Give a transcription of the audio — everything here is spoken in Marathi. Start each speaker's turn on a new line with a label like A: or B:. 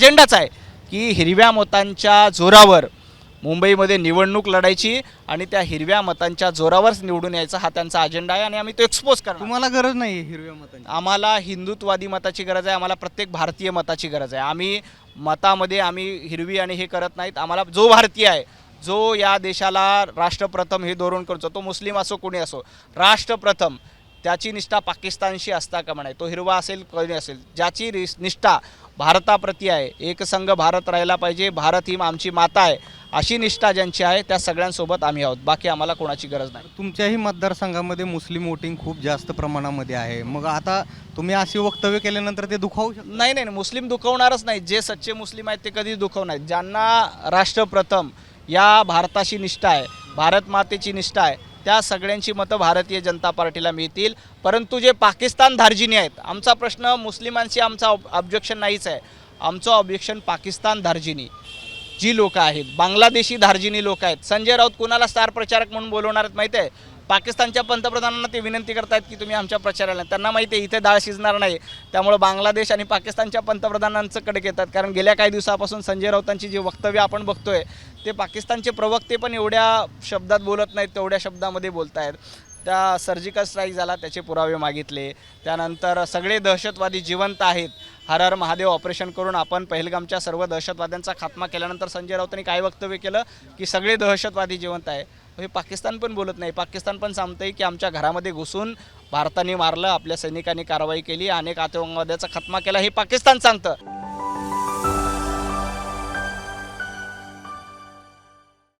A: अजेंडाच आहे की हिरव्या मतांच्या जोरावर मुंबईमध्ये निवडणूक लढायची आणि त्या हिरव्या मतांच्या जोरावरच निवडून यायचा हा त्यांचा अजेंडा आहे आणि आम्ही तो एक्सपोज करणार.
B: तुम्हाला गरज नाही आहे हिरव्या मतांची?
A: आम्हाला हिंदुत्वादी मताची गरज आहे आम्हाला प्रत्येक भारतीय मताची गरज आहे. आम्ही मतामध्ये आम्ही हिरवी आणि हे करत नाहीत आम्हाला जो भारतीय आहे जो या देशाला राष्ट्रप्रथम हे धोरण करतो तो मुस्लिम असो कोणी असो राष्ट्रप्रथम त्याची निष्ठा पाकिस्तानशी असता का म्हणाय तो हिरवा असेल कोणी असेल ज्याची निष्ठा भारताप्रती आहे. एकसंघ भारत राहायला पाहिजे. भारत ही आमची माता आहे. अशी निष्ठा ज्यांची आहे त्या सगळ्यांसोबत आम्ही आहोत. बाकी आम्हाला कोणाची गरज नाही.
B: तुमच्याही मतदारसंघामध्ये मुस्लिम वोटिंग खूप जास्त प्रमाणामध्ये आहे. मग आता तुम्ही अशी वक्तव्य केल्यानंतर ते दुखावू शकतात?
A: नाही नाही नाही, मुस्लिम दुखवणारच नाही. जे सच्चे मुस्लिम आहेत ते कधीच दुखवणार ज्यांना राष्ट्रप्रथम या भारताशी निष्ठा आहे भारत मातेची निष्ठा आहे त्या सगळ्यांची मतं भारतीय जनता पार्टीला मिळतील. परंतु जे पाकिस्तान धार्जिनी आहेत आमचा प्रश्न मुस्लिमांशी आमचा ऑब्जेक्शन नाहीच आहे. आमचं ऑब्जेक्शन पाकिस्तान धार्जिनी. जी लोकं आहेत बांगलादेशी धार्जिनी लोक आहेत. संजय राऊत कुणाला स्टार प्रचारक म्हणून बोलवणार आहेत माहीत आहे? पाकिस्तानच्या पंतप्रधानांना ते विनंती करतायत की तुम्ही आमच्या प्रचाराला त्यांना माहिती आहे इथे डाळ शिजणार नाही. त्यामुळं बांगलादेश आणि पाकिस्तानच्या पंतप्रधानांचं कडक येतात. कारण गेल्या काही दिवसापासून संजय राऊतांची जी वक्तव्य आपण बघतोय ते पाकिस्तानचे प्रवक्ते पण एवढ्या शब्दात बोलत नाहीत तेवढ्या शब्दामध्ये बोलतायत. त्या सर्जिकल स्ट्राईक झाला त्याचे पुरावे मागितले. त्यानंतर सगळे दहशतवादी जिवंत आहेत. हर हर महादेव ऑपरेशन करून आपण पहलगामच्या सर्व दहशतवाद्यांचा खात्मा केल्यानंतर संजय राऊतांनी काय वक्तव्य केलं? की सगळे दहशतवादी जिवंत आहे. हे पाकिस्तान पण बोलत नाही. पाकिस्तान पण सांगतंय की आमच्या घरामध्ये घुसून भारताने मारलं आपल्या सैनिकांनी कारवाई केली अनेक आतंकवाद्याचा खात्मा केला. हे पाकिस्तान सांगतं.